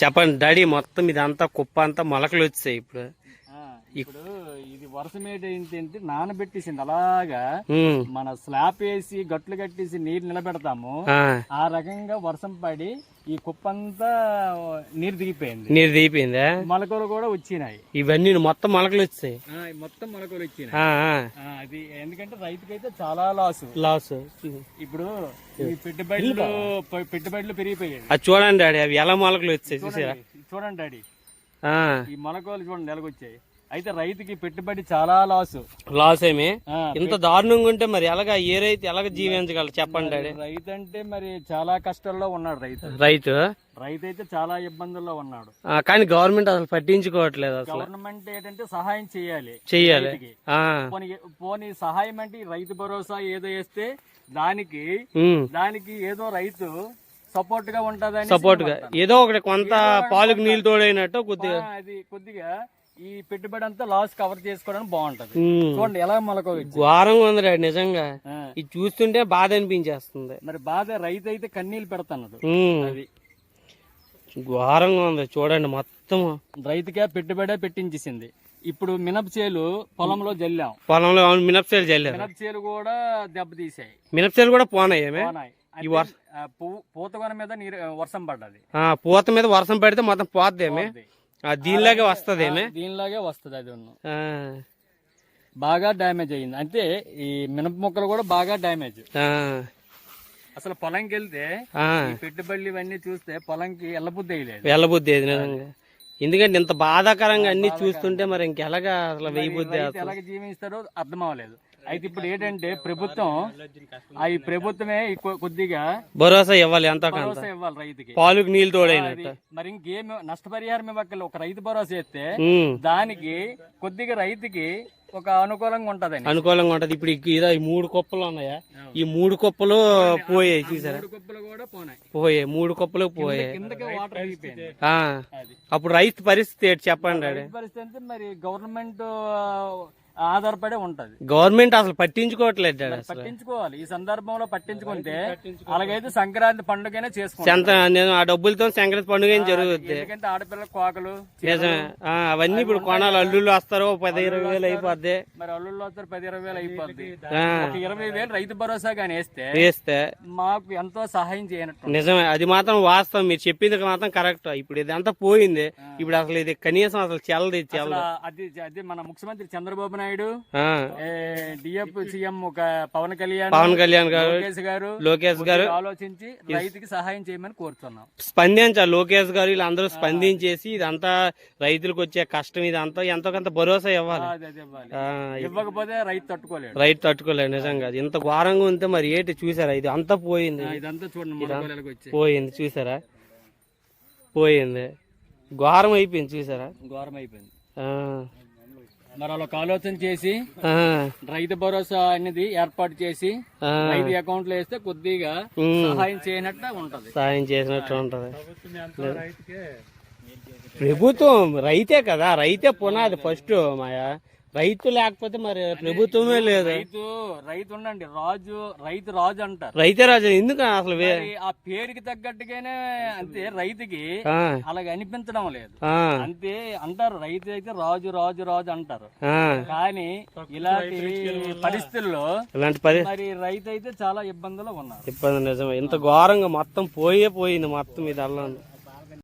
చెప్పండి డాడీ మొత్తం ఇదంతా కుప్ప అంతా మొలకలు వచ్చాయి ఇప్పుడు. ఇప్పుడు ఇది వర్షం ఏంటంటే నానబెట్టేసింది. అలాగా మన స్లాబ్ వేసి గట్లు కట్టేసి నీరు నిలబెడతాము. ఆ, రకంగా వర్షం పడి ఈ కుప్పంతా నీరు దిగిపోయింది. నీరు దిగిపోయిందా? మొలకలు కూడా వచ్చినాయి. ఇవన్నీ మొత్తం మొలకలు వచ్చాయి. మొత్తం మొలకలు వచ్చినాయి. అది ఎందుకంటే రైతుకైతే చాలా లాస్ లాస్ ఇప్పుడు ఈ పెట్టుబడులు పెట్టుబడులు పెరిగిపోయాయి. అది చూడండి డాడీ అవి ఎలా మొలకలు వచ్చాయి చూసారా? చూడండి డాడీ. ఈ మొలకలు చూడండి నెలకొచ్చాయి అయితే రైతుకి పెట్టుబడి చాలా లాస్ లాస్ ఏమి? ఇంత దారుణంగా ఉంటే మరి ఎలాగ ఏ రైతు ఎలాగ జీవించగలరు చెప్పండి రైతు అంటే మరి చాలా కష్టాల్లో ఉన్నాడు రైతు. రైతు? రైతు అయితే చాలా ఇబ్బందుల్లో ఉన్నాడు. కానీ గవర్నమెంట్ అసలు పట్టించుకోవట్లేదు అసలు. గవర్నమెంట్ ఏంటంటే సహాయం చేయాలి. ఆ, పోనీ పోనీ సహాయం అంటే రైతు భరోసా ఏదో వేస్తే దానికి దానికి ఏదో రైతు సపోర్ట్గా ఉంటదని సపోర్ట్గా. ఏదో ఒకటి కొంత పాలకు నీళ్ళు తోడైనట్టు కొద్దిగా. అది కొద్దిగా ఈ పెట్టుబడి అంతా లాస్ కవర్ చేసుకోవడానికి బాగుంటది. చూడండి ఎలా మొలక ఘోరంగా ఉంది డాడీ నిజంగా. ఇది చూస్తుంటే బాధ అనిపించేస్తుంది. మరి బాధ రైతు అయితే కన్నీళ్ళు పెడుతున్నాడు ఉమ్, అది. ఘోరంగా ఉంది చూడండి మొత్తం. రైతుకే పెట్టుబడే పెట్టించేసింది. ఇప్పుడు మినప చేలు పొలంలో జల్లాం. పొలంలో అవును మినపసేలు చల్లారు మినప చేలు కూడా దెబ్బతీసాయి మినపసేలు కూడా పోనాయి పూతగొన మీద నీరు వర్షం పడ్డది. ఆ, పూత మీద వర్షం పడితే మొత్తం. ఆ, దీనిలాగే వస్తదేమే దీనిలాగే వస్తుంది అది బాగా డ్యామేజ్ అయ్యింది అంటే ఈ మినప మొక్కలు కూడా బాగా డ్యామేజ్. అసలు పొలంకి వెళ్తే పెట్టుబడులు ఇవన్నీ చూస్తే పొలంకి వెళ్ళబుద్ధి నిజంగా. ఎందుకంటే ఇంత బాధాకరంగా అన్ని చూస్తుంటే మరి ఇంకెలాగా అసలు రైతు ఎలాగ జీవిస్తారో అర్థం అవ్వలేదు. అయితే ఇప్పుడు ఏంటంటే ప్రభుత్వం ఆ ఈ ప్రభుత్వమే కొద్దిగా భరోసా ఇవ్వాలి ఎంతో భరోసా ఇవ్వాలి రైతుకి. పాలుకు నీళ్ళు తోడైనట్టు. మరి ఇంకేం నష్టపరిహారం ఇవ్వక్కర్లేదు ఒక రైతు భరోసా ఇస్తే దానికి కొద్దిగా రైతుకి ఒక అనుకూలంగా ఉంటదని అనుకూలంగా ఉంటది. ఇప్పుడు ఈ- ఇదో ఈ మూడు కుప్పలు ఉన్నాయా? ఈ మూడు కుప్పలు పోయాయి చూసారా? పోయాయి మూడు కుప్పలు పోయాయి. అప్పుడు రైతు పరిస్థితి చెప్పండి పరిస్థితి అంటే మరి గవర్నమెంట్ ఆధారపడే ఉంటది. గవర్నమెంట్ అసలు పట్టించుకోవట్లేదు పట్టించుకోవాలి. ఈ సందర్భంలో పట్టించుకుంటే అలాగైతే సంక్రాంతి పండుగనే నేను ఆ డబ్బులతో సంక్రాంతి పండుగ ఏం జరుగుద్ది? ఎందుకంటే ఆడపిల్ల కోకలు అవన్నీ ఇప్పుడు కొనాలి. అల్లుళ్ళు వస్తారు పది ఇరవై వేలు అయిపోద్ది. మరి అల్లుళ్ళు వస్తారు పది ఇరవై వేలు అయిపోద్ది. ఇరవై వేలు రైతు భరోసా గాని వేస్తే వేస్తే. మాకు ఎంతో సహాయం చేయనట్టు నిజమే. అది మాత్రం వాస్తవం. మీరు చెప్పింది మాత్రం కరెక్ట్. ఇప్పుడు ఇదంతా పోయింది. ఇప్పుడు అసలు ఇది కనీసం అసలు చెల్లది చెల్లదు. అది అది మన ముఖ్యమంత్రి చంద్రబాబు నాయుడు ఆ, డిఎఫ్ సీఎం ఒక పవన్ కళ్యాణ్ పవన్ కళ్యాణ్ గారు లోకేష్ గారు లోకేష్ గారు ఆలోచించి రైతుకి సహాయం చేయమని కోరుతున్నాం. స్పందించాలి. లోకేష్ గారు వీళ్ళందరూ స్పందించేసి ఇదంతా రైతులకు వచ్చే కష్టం ఇదంతా ఎంతో కొంత భరోసా ఇవ్వాలి. ఇవ్వకపోతే రైతు తట్టుకోలేడు. రైతు తట్టుకోలేదు నిజంగా. ఇంత ఘోరంగా ఉంటే మరి ఏంటి చూసారా? ఇది అంతా పోయింది. ఇదంతా చూడండి పోయింది చూసారా? పోయింది. ఘోరం అయిపోయింది చూసారా? ఘోరం అయిపోయింది. ఆ, మరి అలా ఆలోచన చేసి ఆ, రైతు భరోసా అనేది ఏర్పాటు చేసి రైతు అకౌంట్లో వేస్తే కొద్దిగా. సహాయం చేయనట్టు ఉంటది. సాయం చేసినట్టు ఉంటది. ప్రభుత్వం రైతే కదా రైతే పునాది ఫస్ట్ మాయా. రైతు లేకపోతే మరి ప్రభుత్వమే లేదు? రైతు రైతు ఉండండి రాజు రైతు రాజు అంటారు. రైతే రాజు ఎందుకు అసలు ఆ పేరుకి తగ్గట్టుగానే అంతే రైతుకి అలాగ అనిపించడం లేదు. అంతే అంటారు రైతు అయితే రాజు రాజు రాజు అంటారు. కానీ ఇలాంటి పరిస్థితుల్లో ఇలాంటి మరి రైతు అయితే చాలా ఇబ్బందులు ఉన్నారు. ఇబ్బంది నిజమే. ఇంత ఘోరంగా మొత్తం పోయే పోయింది మొత్తం ఇది అల్లం